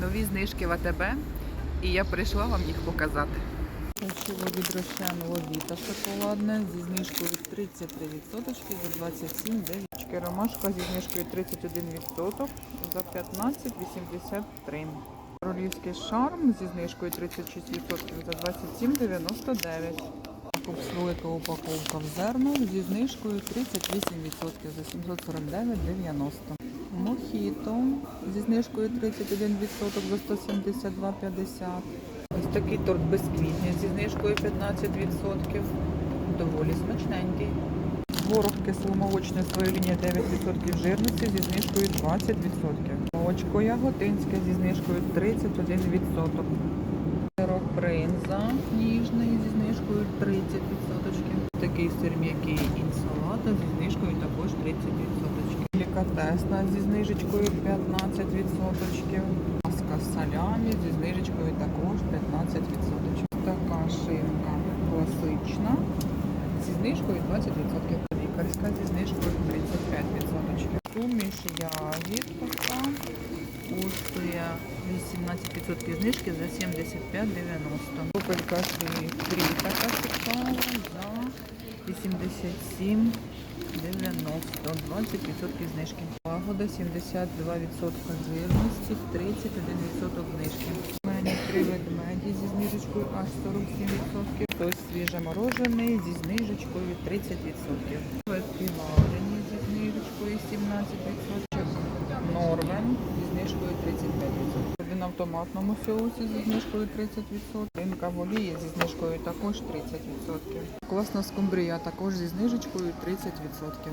Нові знижки в АТБ. І я прийшла вам їх показати. Печиво від Рошен Ловіта шоколадне зі знижкою 33% за 27,9. Ромашка зі знижкою 31% за 15,83. Королівський шарм зі знижкою 36% за 27,99. Купс велика упаковка в зерно зі знижкою 38% за 749,90. Мохіто зі знижкою 31% за 172,50. Ось такий торт безквітня зі знижкою 15%. Доволі смачненький. Творог кисломолочний своя лінія 9% жирності зі знижкою 20%. Молочко яготинське зі знижкою 31%. Сирок бринза ніжний зі знижкою 30%. Такий сир м'який інсалата зі знижкою також 30%. Делікатесна зі знижечкою 15%. Маска салямі зі знижечкою також 15%. Така шинка класична зі знижкою 20%. Лікарська зі знижкою 35%. Суміш ягід така коштує 18% знижки за 75,90. Купелька фрі така цікава за 87,90. 20% знижки. Лагода 72% жирності, 31% знижки. У мене три ведмеді зі знижечкою аж 47%. Хтось свіжеморожений зі знижечкою 30%. Квитки варені зі знижечкою 17%. Норвен зі знижкою 35%. Один автоматному соусі зі знижкою 30%. Ринка в олії зі знижкою також 30%. Класна скумбрія також зі знижечкою 30%.